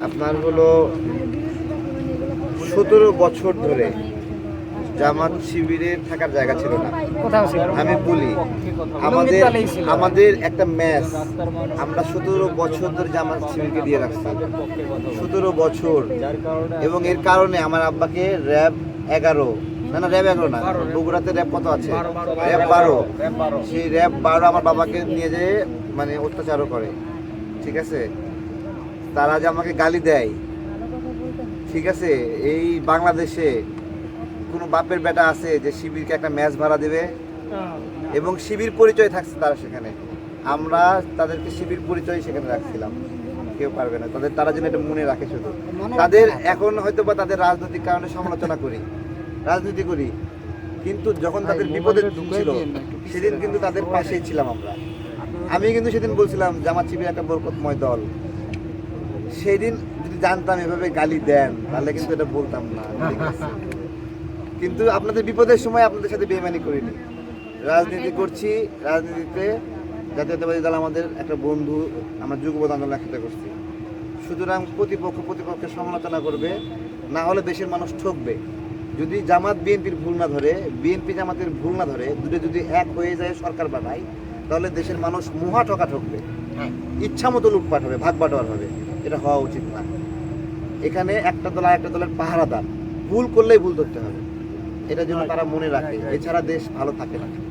আপনার হলো সতেরো বছর ধরে জামাত শিবিরে থাকার জায়গা ছিল না। আমি বলি আমাদের আমাদের একটা ম্যাচ আমরা সতেরো বছর ধরে জামাত শিবিরকে দিয়ে রাখছি। সতেরো বছর। এবং এর কারণে আমার আব্বাকে র্যাব এগারো। না না র্যাব এগারো না বগুড়াতে র্যাব কত আছে? র্যাব বারো। সেই র্যাব বারো আমার বাবাকে নিয়ে যেয়ে মানে অত্যাচারও করে। ঠিক আছে? তারা যে আমাকে গালি দেয়। ঠিক আছে? এই বাংলাদেশে কোনো বাপের বেটা আছে যে শিবিরকে একটা ম্যাচ ভাড়া দেবে? এবং শিবির পরিচয় থাকছে তারা সেখানে। আমরা তাদেরকে শিবির পরিচয় সেখানে রাখছিলাম। কেউ পারবে না। তাদের তারা যেন এটা মনে রাখে শুধু। তাদের এখন হয়তো বা তাদের রাজনৈতিক কারণে সমালোচনা করি। রাজনীতি করি। কিন্তু যখন তাদের বিপদে ছিল সেদিন কিন্তু তাদের পাশেই ছিলাম আমরা। আমি কিন্তু সেদিন বলছিলাম জামাত শিবির একটা বরকতময় দল। সেই দিন যদি জানতাম এভাবে গালি দেন তাহলে কিন্তু এটা বলতাম না কিন্তু আপনাদের বিপদের সময় আপনাদের সাথে বেইমানি করিনি। রাজনীতি করছি রাজনীতিতে জাতীয়তাবাদী দল আমাদের একটা বন্ধু আমরা যুগপথ আন্দোলন একসাথে করছি। সুতরাং প্রতিপক্ষ প্রতিপক্ষের সমালোচনা করবে না হলে দেশের মানুষ ঠকবে। যদি জামাত বিএনপির ভুল না ধরে বিএনপি জামাতের ভুল না ধরে দুটো যদি এক হয়ে যায় সরকার বানায় তাহলে দেশের মানুষ মুহা ঠকা ঠকবে ইচ্ছা মতো লুটপাট হবে ভাগ বাটোয়ার হবে। এটা হওয়া উচিত না। এখানে একটা দল আর একটা দলের পাহারাদার। ভুল করলেই ভুল ধরতে হবে। এটা যেন তারা মনে রাখে। এছাড়া দেশ ভালো থাকে না।